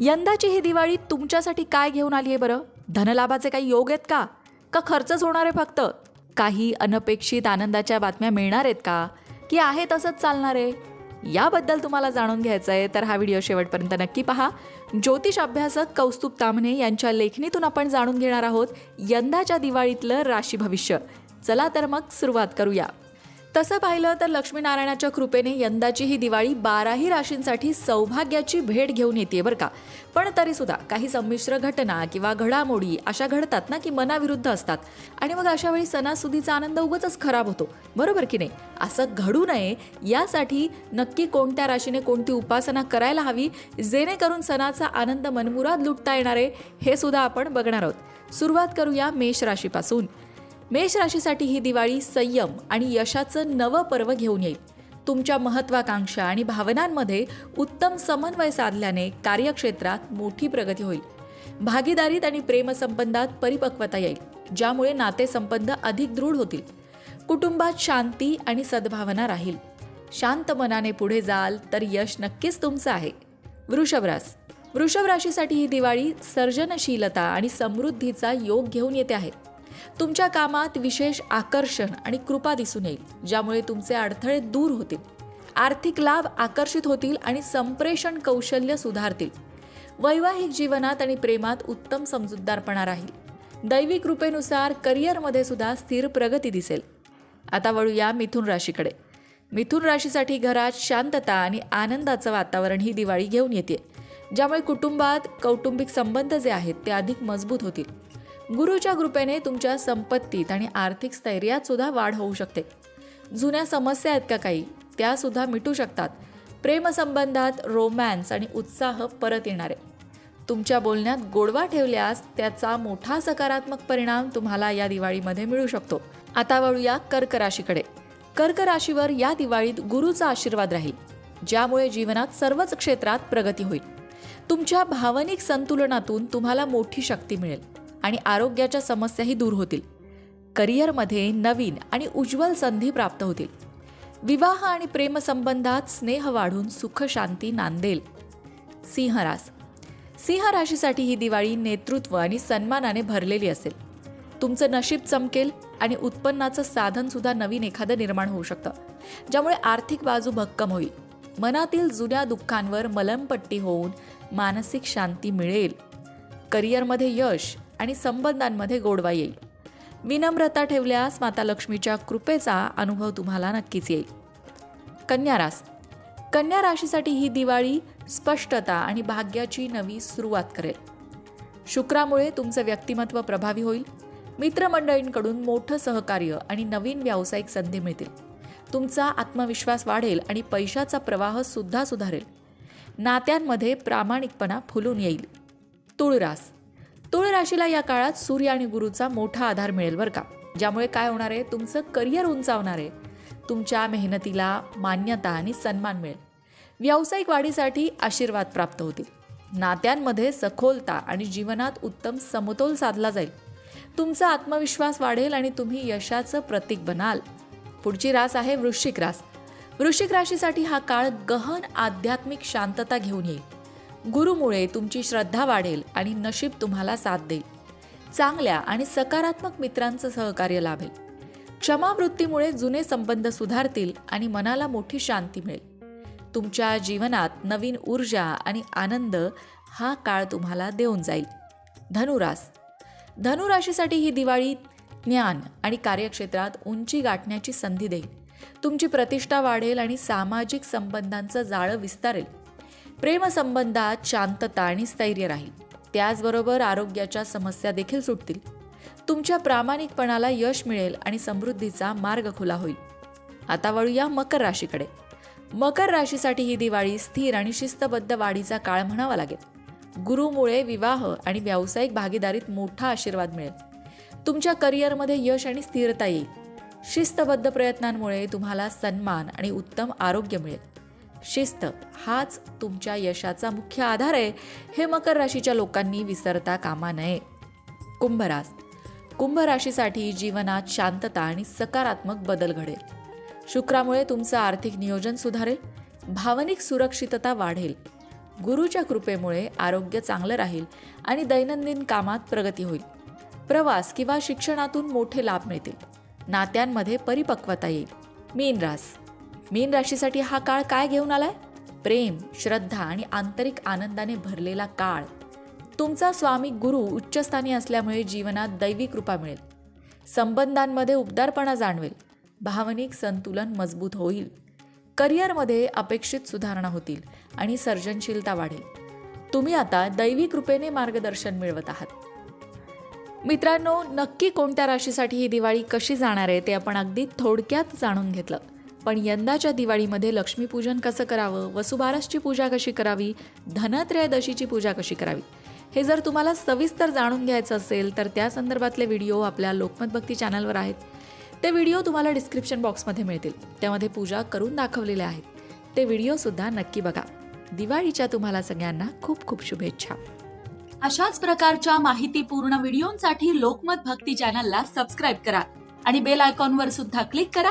यंदाची ही दिवाळी तुमच्यासाठी काय घेऊन आली आहे बरं? धनलाभाचे काही योग आहेत का? का खर्चच होणार आहे फक्त? काही अनपेक्षित आनंदाच्या बातम्या मिळणार आहेत का? की आहे तसंच चालणार आहे? याबद्दल तुम्हाला जाणून घ्यायचं आहे तर हा व्हिडिओ शेवटपर्यंत नक्की पहा. ज्योतिष अभ्यासक कौस्तुभ तामणे यांच्या लेखणीतून आपण जाणून घेणार आहोत यंदाच्या दिवाळीतलं राशी भविष्य. चला तर मग सुरुवात करूया. तसं पाहिलं तर लक्ष्मीनारायणाच्या कृपेने यंदाची ही दिवाळी बाराही राशींसाठी सौभाग्याची भेट घेऊन येते बरं का. पण तरीसुद्धा काही संमिश्र घटना किंवा घडामोडी अशा घडतात ना की मनाविरुद्ध असतात. आणि मग अशा वेळी सणासुदीचा आनंद उगच खराब होतो. बरोबर की नाही? असं घडू नये यासाठी नक्की कोणत्या राशीने कोणती उपासना करायला हवी जेणेकरून सणाचा आनंद मनमुराद लुटता येणार आहे हे सुद्धा आपण बघणार आहोत. सुरुवात करूया मेष राशीपासून. मेष राशीसाठी ही दिवाळी संयम आणि यशाचं नवं पर्व घेऊन येईल. तुमच्या महत्वाकांक्षा आणि भावनांमध्ये उत्तम समन्वय साधल्याने कार्यक्षेत्रात मोठी प्रगती होईल. भागीदारीत आणि प्रेमसंबंधात परिपक्वता येईल ज्यामुळे नातेसंबंध अधिक दृढ होतील. कुटुंबात शांती आणि सद्भावना राहील. शांत मनाने पुढे जाल तर यश नक्कीच तुमचं आहे. वृषभरास वृषभ राशीसाठी ही दिवाळी सर्जनशीलता आणि समृद्धीचा योग घेऊन येते आहे. तुमच्या कामात विशेष आकर्षण आणि कृपा दिसून येईल ज्यामुळे तुमचे अडथळे दूर होतील. आर्थिक लाभ आकर्षित होतील आणि संप्रेषण कौशल्य सुधारतील. वैवाहिक जीवनात आणि प्रेमात उत्तम समजूतदारपणा राहील. दैवी कृपेनुसार करिअरमध्ये सुद्धा स्थिर प्रगती दिसेल. आता वळूया मिथुन राशीकडे. मिथुन राशीसाठी घरात शांतता आणि आनंदाचं वातावरण ही दिवाळी घेऊन येते. ज्यामुळे कुटुंबात कौटुंबिक संबंध जे आहेत ते अधिक मजबूत होतील. गुरुच्या कृपेने तुमच्या संपत्तीत आणि आर्थिक स्थैर्यात सुद्धा वाढ होऊ शकते. जुन्या समस्या आहेत का काही? त्या सुद्धा मिटू शकतात. प्रेमसंबंधात रोमॅन्स आणि उत्साह परत येणार. आहे तुमच्या बोलण्यात गोडवा ठेवल्यास त्याचा मोठा सकारात्मक परिणाम तुम्हाला या दिवाळीमध्ये मिळू शकतो. आता वळूया कर्क राशीकडे. कर्क राशीवर या दिवाळीत गुरुचा आशीर्वाद राहील ज्यामुळे जीवनात सर्वच क्षेत्रात प्रगती होईल. तुमच्या भावनिक संतुलनातून तुम्हाला मोठी शक्ती मिळेल. आणि आरोग्याच्या समस्याही दूर होतील. करिअरमध्ये नवीन आणि उज्ज्वल संधी प्राप्त होतील. विवाह आणि प्रेमसंबंधात स्नेह वाढून सुख शांती नांदेल. सिंहरास सिंह राशीसाठी ही दिवाळी नेतृत्व आणि सन्मानाने भरलेली असेल. तुमचं नशीब चमकेल आणि उत्पन्नाचं साधनसुद्धा नवीन एखादं निर्माण होऊ शकतं. ज्यामुळे आर्थिक बाजू भक्कम होईल. मनातील जुन्या दुःखांवर मलमपट्टी होऊन मानसिक शांती मिळेल. करिअरमध्ये यश आणि संबंधांमध्ये गोडवा येईल. विनम्रता ठेवल्यास माता लक्ष्मीच्या कृपेचा अनुभव तुम्हाला नक्कीच येईल. कन्या रास कन्या राशीसाठी ही दिवाळी स्पष्टता आणि भाग्याची नवी सुरुवात करेल. शुक्रामुळे तुमचं व्यक्तिमत्व प्रभावी होईल. मित्रमंडळींकडून मोठं सहकार्य आणि नवीन व्यावसायिक संधी मिळतील. तुमचा आत्मविश्वास वाढेल आणि पैशाचा प्रवाह सुद्धा सुधारेल. नात्यांमध्ये प्रामाणिकपणा फुलून येईल. तुळरास. तुळ राशीला या काळात सूर्य आणि गुरुचा मोठा आधार मिळेल बरं का. ज्यामुळे काय होणार आहे? तुमचं करिअर उंचावणार आहे. तुमच्या मेहनतीला मान्यता आणि सन्मान मिळेल. व्यावसायिक वाढीसाठी आशीर्वाद प्राप्त होतील. नात्यांमध्ये सखोलता आणि जीवनात उत्तम समतोल साधला जाईल. तुमचा आत्मविश्वास वाढेल आणि तुम्ही यशाचं प्रतीक बनाल. पुढची रास आहे वृश्चिक रास. वृश्चिक राशीसाठी हा काळ गहन आध्यात्मिक शांतता घेऊन येईल. गुरुमुळे तुमची श्रद्धा वाढेल आणि नशीब तुम्हाला साथ देईल. चांगल्या आणि सकारात्मक मित्रांचं सहकार्य लाभेल. क्षमावृत्तीमुळे जुने संबंध सुधारतील आणि मनाला मोठी शांती मिळेल. तुमच्या जीवनात नवीन ऊर्जा आणि आनंद हा काळ तुम्हाला देऊन जाईल. धनुरास. धनुराशीसाठी ही दिवाळी ज्ञान आणि कार्यक्षेत्रात उंची गाठण्याची संधी देईल. तुमची प्रतिष्ठा वाढेल आणि सामाजिक संबंधांचं जाळं विस्तारेल. प्रेमसंबंधात शांतता आणि स्थैर्य राहील. त्याचबरोबर आरोग्याच्या समस्या देखील सुटतील. तुमच्या प्रामाणिकपणाला यश मिळेल आणि समृद्धीचा मार्ग खुला होईल. आता वळूया मकर राशीकडे. मकर राशीसाठी ही दिवाळी स्थिर आणि शिस्तबद्ध वाढीचा काळ म्हणावा लागेल. गुरुमुळे विवाह आणि व्यावसायिक भागीदारीत मोठा आशीर्वाद मिळेल. तुमच्या करिअरमध्ये यश आणि स्थिरता येईल. शिस्तबद्ध प्रयत्नांमुळे तुम्हाला सन्मान आणि उत्तम आरोग्य मिळेल. शिस्त हाच तुमच्या यशाचा मुख्य आधार आहे हे मकर राशीच्या लोकांनी विसरता कामा नये. कुंभरास. कुंभ राशीसाठी जीवनात शांतता आणि सकारात्मक बदल घडेल. शुक्रामुळे तुमचं आर्थिक नियोजन सुधारेल भावनिक सुरक्षितता वाढेल. गुरुच्या कृपेमुळे आरोग्य चांगलं राहील आणि दैनंदिन कामात प्रगती होईल. प्रवास किंवा शिक्षणातून मोठे लाभ मिळतील. नात्यांमध्ये परिपक्वता येईल. मीन रास मीन राशीसाठी हा काळ काय घेऊन आलाय? प्रेम श्रद्धा आणि आंतरिक आनंदाने भरलेला काळ. तुमचा स्वामी गुरु उच्चस्थानी असल्यामुळे जीवनात दैवी कृपा मिळेल. संबंधांमध्ये उबदारपणा जाणवेल. भावनिक संतुलन मजबूत होईल. करिअरमध्ये अपेक्षित सुधारणा होतील आणि सर्जनशीलता वाढेल. तुम्ही आता दैवी कृपेने मार्गदर्शन मिळवत आहात. मित्रांनो नक्की कोणत्या राशीसाठी ही दिवाळी कशी जाणार आहे ते आपण अगदी थोडक्यात जाणून घेतलं. पण यंदाच्या दिवाळीमध्ये लक्ष्मीपूजन कसं करावं वसुबारसची पूजा कशी करावी धनत्रयोदशीची पूजा कशी करावी हे जर तुम्हाला सविस्तर जाणून घ्यायचं असेल तर त्या संदर्भातले व्हिडिओ आपल्या लोकमत भक्ती चॅनलवर आहेत. ते व्हिडिओ तुम्हाला डिस्क्रिप्शन बॉक्समध्ये मिळतील. त्यामध्ये पूजा करून दाखवलेल्या आहेत. ते व्हिडिओसुद्धा नक्की बघा. दिवाळीच्या तुम्हाला सगळ्यांना खूप खूप शुभेच्छा. अशाच प्रकारच्या माहितीपूर्ण व्हिडिओंसाठी लोकमत भक्ती चॅनलला सबस्क्राईब करा आणि बेल आयकॉनवर सुद्धा क्लिक करा